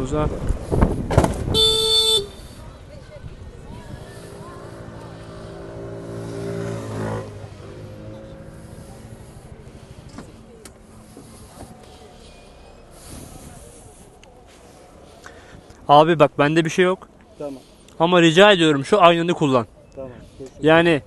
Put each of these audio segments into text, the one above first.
yolumuza. Abi bak bende bir şey yok. Tamam. Ama rica ediyorum şu aynanı kullan. Tamam. Yani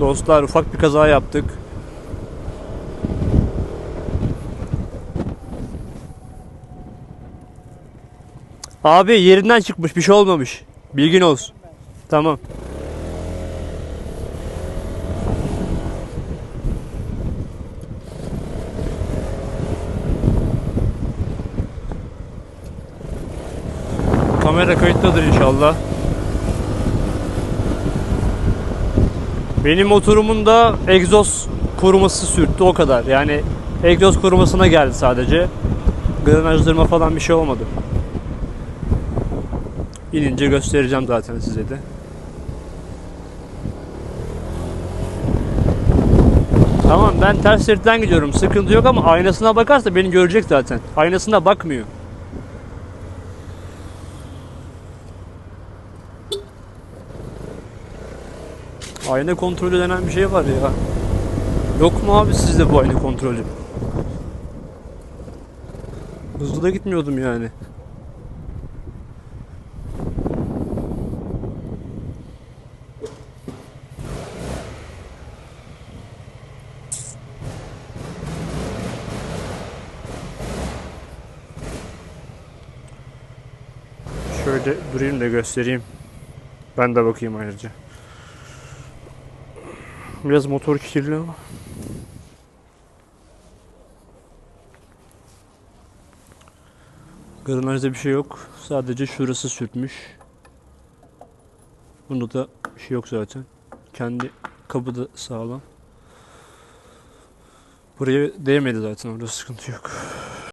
dostlar ufak bir kaza yaptık. Abi yerinden çıkmış bir şey olmamış. Bilgin olsun. Tamam. Kamera kayıttadır inşallah. Benim motorumun da egzoz koruması sürttü o kadar. Yani egzoz korumasına geldi sadece. Granajlarıma falan bir şey olmadı. İnince göstereceğim zaten size de. Tamam ben ters şeritten gidiyorum. Sıkıntı yok ama aynasına bakarsa beni görecek zaten. Aynasına bakmıyor. Ayna kontrolü denen bir şey var ya. Yok mu abi sizde bu ayna kontrolü? Hızlı da gitmiyordum yani. Şöyle durayım da göstereyim. Ben de bakayım ayrıca. Biraz motor kirli ama. Granajda bir şey yok. Sadece şurası sürtmüş. Bunda da bir şey yok zaten. Kendi kabı da sağlam. Buraya değmedi zaten orada sıkıntı yok.